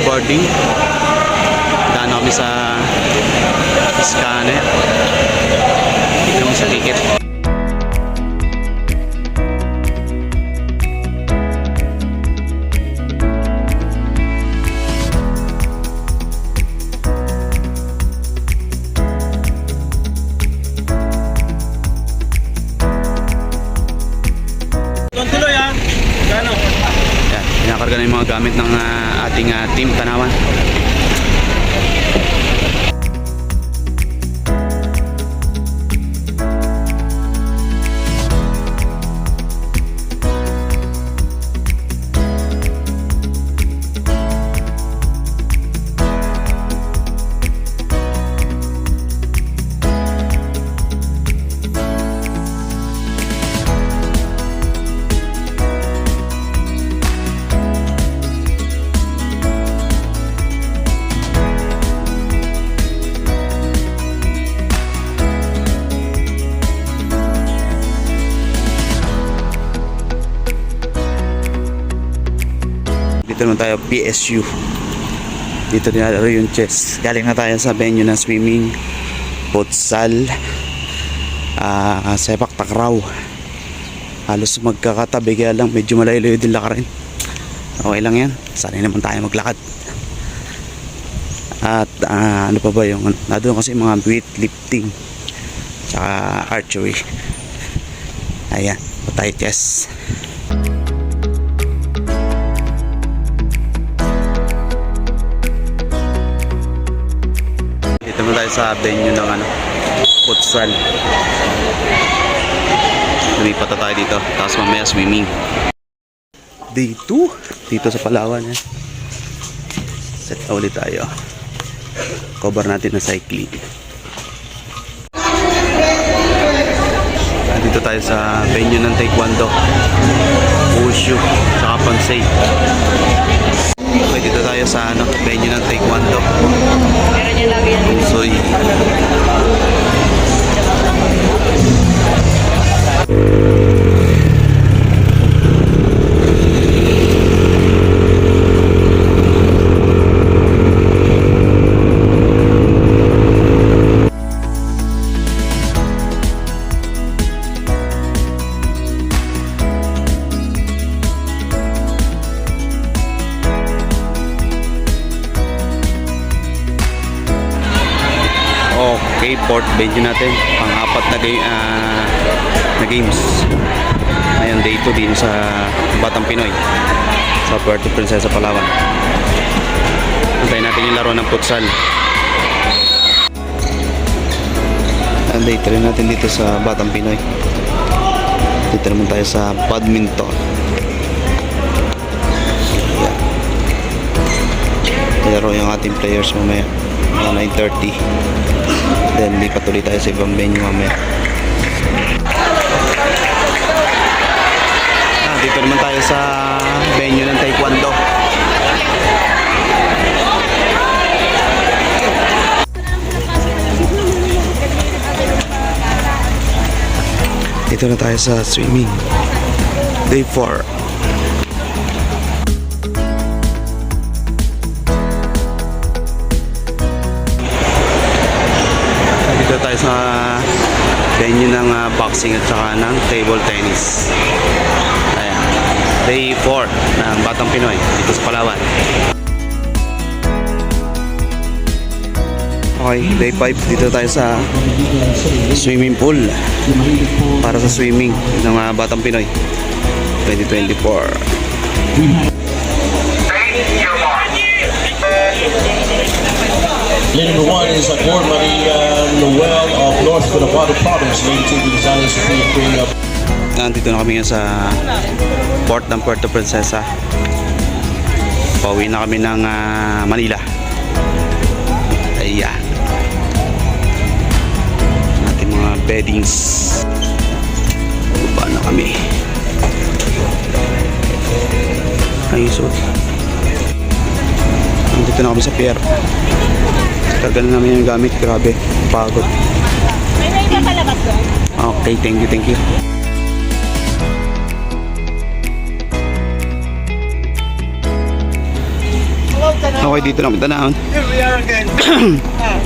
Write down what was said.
boarding. Daan kami sa scanner. Dito kami sa ticket. Tuloy ah. Gano? Yan, pinakarga na yung mga gamit ng ah, ating ah, team Tanawan. Dito naman tayo PSU. Dito nilalaro yung chess. Galing na tayo sa venue ng swimming, futsal, ah sepak takraw. Halos magkakatabi kaya lang medyo malayo din lakarin. Okay lang yan. Sanay naman tayo maglakad. At ah, ano pa ba yung nandun kasi mga weightlifting tsaka archery. Ayan, tayo chess. Tayo sa venue ng ano, futsal. Lumipat na tayo dito. Tapos mamaya swimming. Day 2. Dito sa Palawan. Eh. Set na ulit tayo. Cover natin na cycling. Dito tayo sa venue ng Taekwondo. Wushu. Saka Pansay. Okay, dito tayo sa ano, venue ng Taekwondo. Usoy. Okay, fourth venue natin. Pang-apat na, ah, na games. Ngayon, day 2 din sa Batang Pinoy. Sa Puerto Princesa, Palawan. Antayin natin yung laro ng futsal. And day 3 natin dito sa Batang Pinoy. Dito naman tayo sa badminton. Laro yung ating players mamaya. Mga 9.30. Then lipat ulit tayo sa ibang venue mamaya. Ah, dito naman tayo sa venue ng Taekwondo. Dito na tayo sa swimming. Day 4. Dito tayo sa venue ng ah, boxing at saka ng table tennis. Ayan. Day 4 ng Batang Pinoy dito sa Palawan. Okay, day 5 dito tayo sa swimming pool para sa swimming ng ah, Batang Pinoy 2024. Lane number one is Agor Maria Noel of North Cotabato Province. Lane two, Gonzales Supreme Queen of Nandito na kami ngayon sa port ng Puerto Princesa. Pauwi na kami ng ah, Manila. Ayan. Ating mga beddings. Baba na kami. Ayos oh. Nandito na kami sa pier. Tagal na namin yung gamit. Grabe. Pagod. May may ka palabas doon? Okay, thank you, thank you. Okay, dito naman tanahon. Here we are again. ah,